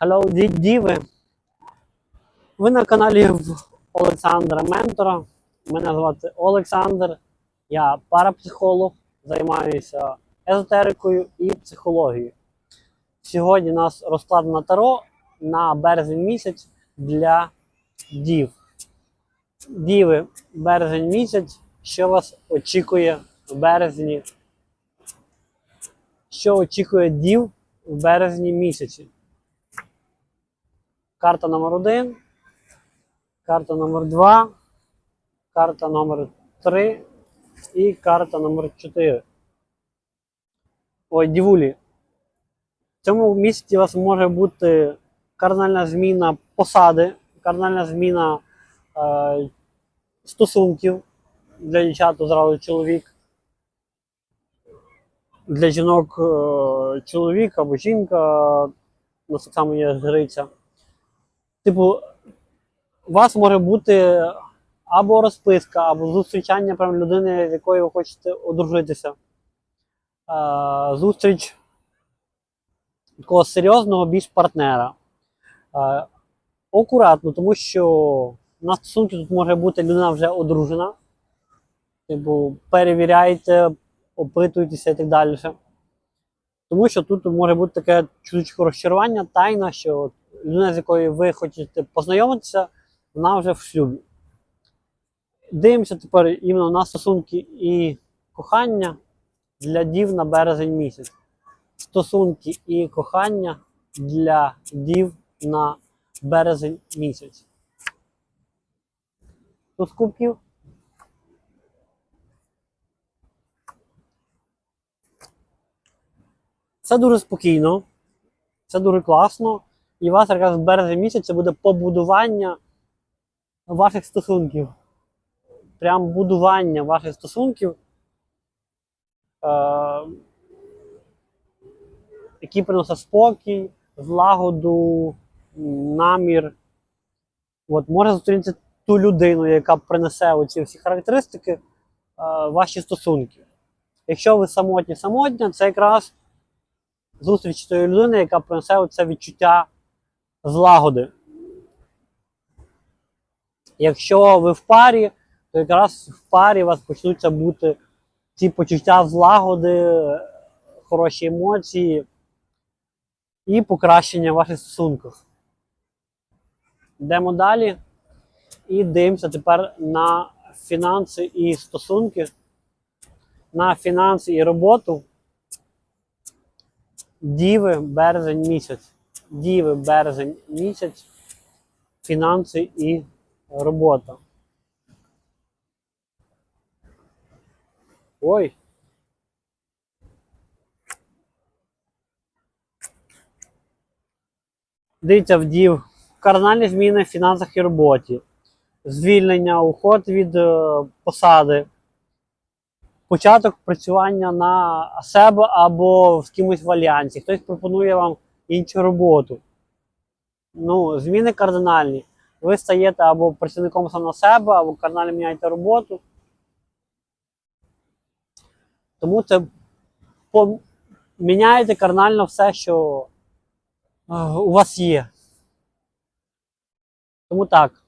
Hello, діви. Ви на каналі Олександра Ментора. Мене звати Олександр. Я парапсихолог, займаюся езотерикою і психологією. Сьогодні у нас розклад на таро на березень місяць для дів. Діви, березень місяць. Що вас очікує в березні? Що очікує дів в березні місяці? Карта номер 1, карта номер 2, карта номер 3 і карта номер 4. Ой, дівулі. В цьому місяці у вас може бути кардинальна зміна посади, кардинальна зміна е, стосунків для дівчат зразу чоловік. Для жінок е, чоловік або жінка, у нас так само є жриця. Типу, у вас може бути або розписка, або зустрічання прям людини, з якою ви хочете одружитися. Е, зустріч такого серйозного більш партнера. Е, акуратно, тому що на стосунки тут може бути людина вже одружена. Типу, перевіряйте, опитуйтеся і так далі. Тому що тут може бути таке чуточку розчарування, тайна, що от людина, з якою ви хочете познайомитися, вона вже в шлюбі. Дивимося тепер іменно на стосунки і кохання для дів на березень місяць. Стосунки і кохання для дів на березень місяць. Тут кубків. Все дуже спокійно, все дуже класно. І у вас якраз в березень місяця буде побудування ваших стосунків. Прям будування ваших стосунків, е- які приносять спокій, злагоду, намір. От, може зустрітися ту людину, яка принесе оці всі характеристики, е- ваші стосунки. Якщо ви самотні самотня, це якраз зустріч тої людини, яка принесе це відчуття злагоди. Якщо ви в парі, то якраз в парі у вас почнуться бути ці почуття злагоди, хороші емоції і покращення ваших стосунків. Йдемо далі і дивимося тепер на фінанси і стосунки, на фінанси і роботу. Діви березень місяць. Діви березень місяць, фінанси і робота. Ой. Дивіться, вдів. Кардинальні зміни в фінансах і роботі. Звільнення, уход від е, посади початок працювання на себе або з кимось в альянсі. Хтось пропонує вам іншу роботу. Ну, зміни кардинальні. Ви стаєте або працівником сам на себе, або кардинально міняєте роботу. Тому це міняєте кардинально все, що е, у вас є. Тому так.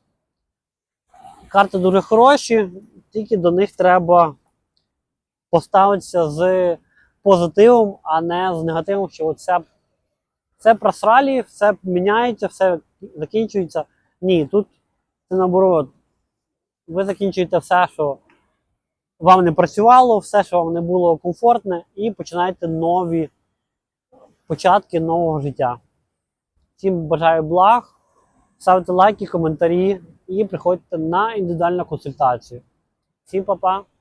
Карти дуже хороші, тільки до них треба поставитися з позитивом, а не з негативом, що це, це просралі, все міняється, все закінчується. Ні, тут це наоборот. Ви закінчуєте все, що вам не працювало, все, що вам не було комфортне, і починаєте нові початки нового життя. Всім бажаю благ, ставте лайки, коментарі і приходьте на індивідуальну консультацію. Всім па-па!